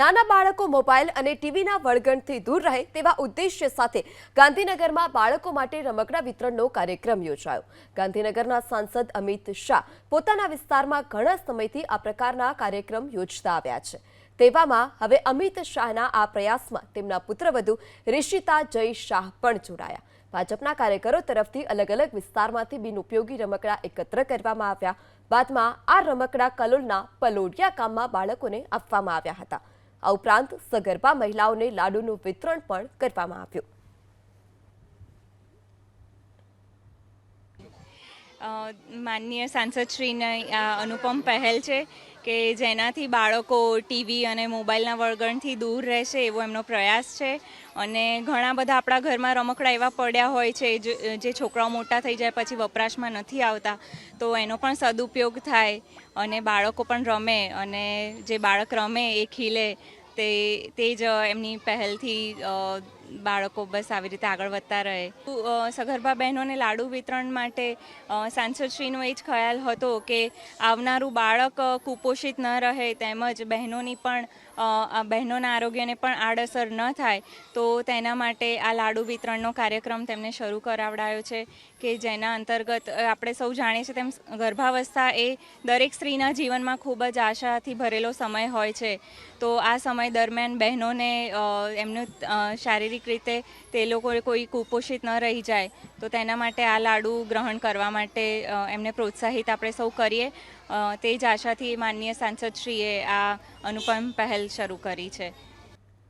નાના બાળકો મોબાઈલ અને ટીવીના વળગણથી દૂર રહે તેવા ઉદ્દેશ્ય સાથે ગાંધીનગરમાં બાળકો માટે રમકડા વિતરણનો કાર્યક્રમ યોજાયો. ગાંધીનગરના સાંસદ અમિત શાહ પોતાના વિસ્તારમાં ઘણા સમયથી આ પ્રકારના કાર્યક્રમ યોજતા આવ્યા છે. તેવામાં હવે અમિત શાહના આ પ્રયાસમાં તેમના પુત્રવધુ રિષિતા જય શાહ પણ જોડાયા. ભાજપના કાર્યકરો તરફથી અલગ અલગ વિસ્તારમાંથી બિનઉપયોગી રમકડા એકત્ર કરવામાં આવ્યા. બાદમાં આ રમકડા કલોલના પલોડિયા ગામમાં બાળકોને આપવામાં આવ્યા હતા. આ ઉપરાંત સગર્ભા મહિલાઓને લાડુનું વિતરણ પણ કરવામાં આવ્યું. માનનીય સાંસદશ્રીની અનુપમ પહેલ છે. કે જેનાથી બાળકો ટીવી અને મોબાઈલના વળગણથી દૂર રહેશે એવો એમનો પ્રયાસ છે. અને ઘણા બધા આપણા ઘરમાં રમકડા એવા પડ્યા હોય છે, જે છોકરાઓ મોટા થઈ જાય પછી વપરાશમાં નથી આવતા, તો એનો પણ સદુપયોગ થાય અને બાળકો પણ રમે અને જે બાળક રમે એ ખીલે, તે તે જ એમની પહેલથી બાળકો બસ આવી રીતે આગળ વધતા રહે. સગર્ભા બહેનોને લાડુ વિતરણ માટે સાંસદશ્રીનો એ જ ખ્યાલ હતો કે આવનારું બાળક કુપોષિત ન રહે તેમજ બહેનોની પણ બહેનોના આરોગ્યને પણ આડઅસર ન થાય તો તેના માટે આ લાડુ વિતરણનો કાર્યક્રમ તેમને શરૂ કરાવડાયો છે કે જેના અંતર્ગત આપણે સૌ જાણીએ છીએ તેમ ગર્ભાવસ્થા એ દરેક સ્ત્રીના જીવનમાં ખૂબ જ આશાથી ભરેલો સમય હોય છે. તો આ સમય દરમિયાન બહેનોને એમનું અ, શારીરિક રીતે તે લોકો કોઈ કુપોષિત ન રહી જાય, તો તેના માટે આ લાડુ ગ્રહણ કરવા માટે એમને પ્રોત્સાહિત આપણે સૌ કરીએ. તે જ આશાથી માનનીય સાંસદશ્રીએ આ અનુપમ પહેલ શરૂ કરી છે.